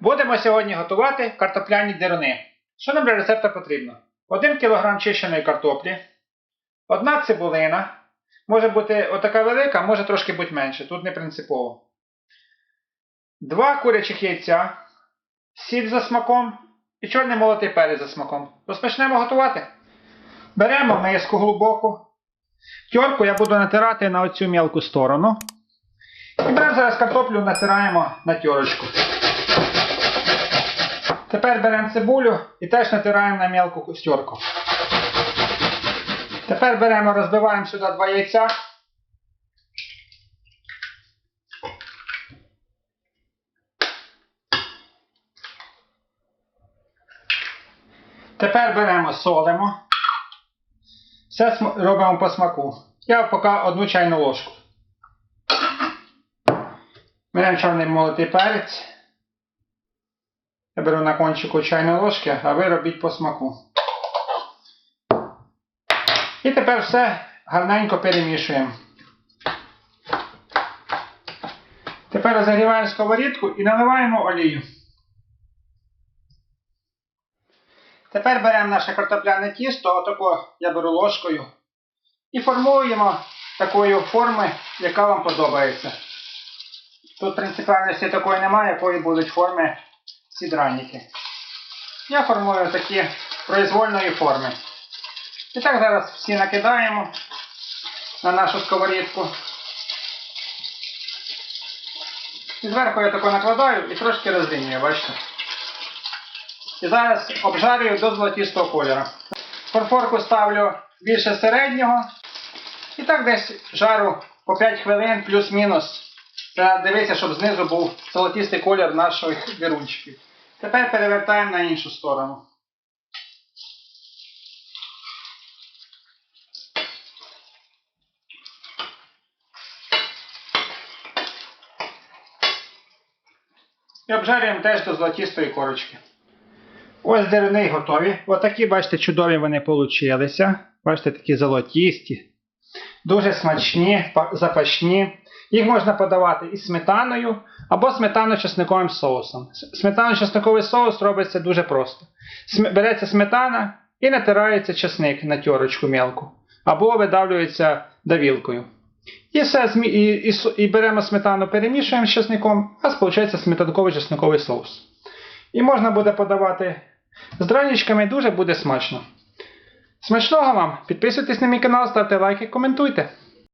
Будемо сьогодні готувати картопляні деруни. Що нам для рецепту потрібно? 1 кг чищеної картоплі, одна цибулина. Може бути отака велика, може трошки бути менше, тут не принципово. Два курячих яйця, сіль за смаком і чорний молотий перець за смаком. Розпочнемо готувати. Беремо миску глибоку. Тьорку я буду натирати на оцю мілку сторону. І беремо зараз картоплю, натираємо на тьорочку. Тепер беремо цибулю і теж натираємо на мілку костюрку. Тепер беремо, розбиваємо сюди два яйця. Тепер беремо, солимо. Все робимо по смаку. Я поки одну чайну ложку. Беремо чорний молотий перець. Я беру на кончику чайної ложки, а ви робіть по смаку. І тепер все гарненько перемішуємо. Тепер розігріваємо сковорідку і наливаємо олію. Тепер беремо наше картопляне тісто, отако я беру ложкою, і формуємо такої форми, яка вам подобається. Тут принципіальності такої немає, якої будуть форми ці драники. Я формую такі произвольної форми. І так зараз всі накидаємо на нашу сковорідку. І зверху я тако накладаю і трошки роздинюю, бачите? І зараз обжарюю до золотистого кольору. Фарфорку ставлю більше середнього. І так десь жару по 5 хвилин плюс-мінус. Треба дивитися, щоб знизу був золотистий колір наших вірунчиків. Тепер перевертаємо на іншу сторону. І обжарюємо теж до золотистої корочки. Ось деруни готові. Отакі, бачите, чудові вони получилися. Бачите, такі золотісті. Дуже смачні, па- запашні. Їх можна подавати із сметаною або сметано-чесниковим соусом. Сметано-чесниковий соус робиться дуже просто. Береться сметана і натирається чесник на тьорочку мелку. Або видавлюється давілкою. І все, і, і, і беремо сметану, перемішуємо з чесником, нас виходить сметанковий чесниковий соус. І можна буде подавати з дранічками, дуже буде смачно. Смачного вам! Підписуйтесь на мій канал, ставте лайки, коментуйте.